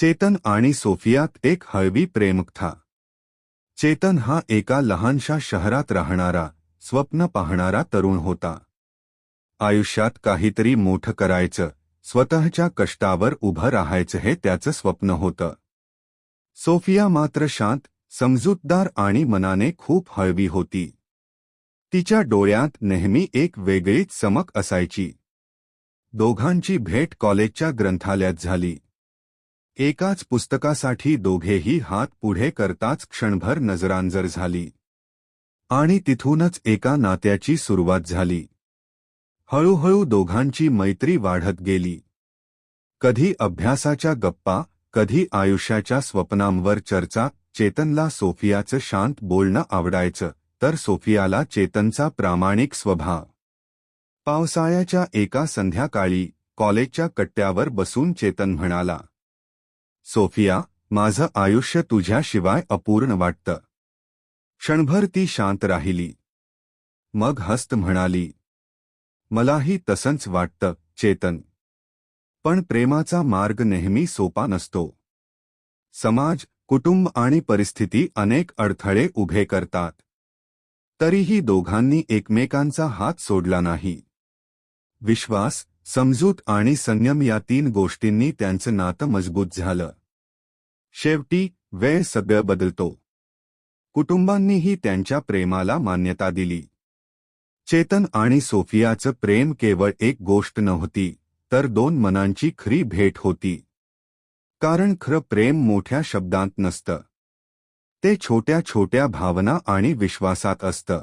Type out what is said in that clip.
चेतन आणि सोफियात एक हळवी प्रेमकथा. चेतन हा एका लहानशा शहरात राहणारा स्वप्न पाहणारा तरुण होता. आयुष्यात काहीतरी मोठं करायचं स्वतःच्या कष्टावर उभं राहायचं हे त्याचं स्वप्न होतं. सोफिया मात्र शांत समजूतदार आणि मनाने खूप हळवी होती. तिच्या डोळ्यात नेहमी एक वेगळीच चमक असायची. दोघांची भेट कॉलेजच्या ग्रंथालयात झाली. एकाच पुस्तकासाठी दोघेही हात पुढे करताच क्षणभर नजरांजर झाली. आणि तिथूनच एका नात्याची सुरुवात झाली. हळूहळू दोघांची मैत्री वाढत गेली. कधी अभ्यासाच्या गप्पा कधी आयुष्याच्या स्वप्नांवर चर्चा चेतनला सोफियाचं शांत बोलणं आवडायचं तर सोफियाला चेतनचा प्रामाणिक स्वभाव. पावसाळ्याच्या एका संध्याकाळी कॉलेजच्या कट्ट्यावर बसून चेतन म्हणाला सोफिया माझं आयुष्य तुझ्याशिवाय अपूर्ण वाटतं. क्षणभर ती शांत राहिली. मग हस्त म्हणाली मलाही तसंच वाटतं चेतन. पण प्रेमाचा मार्ग नेहमी सोपा नसतो. समाज कुटुंब आणि परिस्थिती अनेक अडथळे उभे करतात. तरीही दोघांनी एकमेकांचा हात सोडला नाही. विश्वास समजूत आणि संयम या तीन गोष्टींनी त्यांचं नातं मजबूत झालं. शेवटी वेळ सगळं बदलतो. कुटुंबांनीही त्यांच्या प्रेमाला मान्यता दिली. चेतन आणि सोफियाचं प्रेम केवळ एक गोष्ट नव्हती तर दोन मनांची खरी भेट होती. कारण खरं प्रेम मोठ्या शब्दांत नसतं. ते छोट्या छोट्या भावना आणि विश्वासात असतं.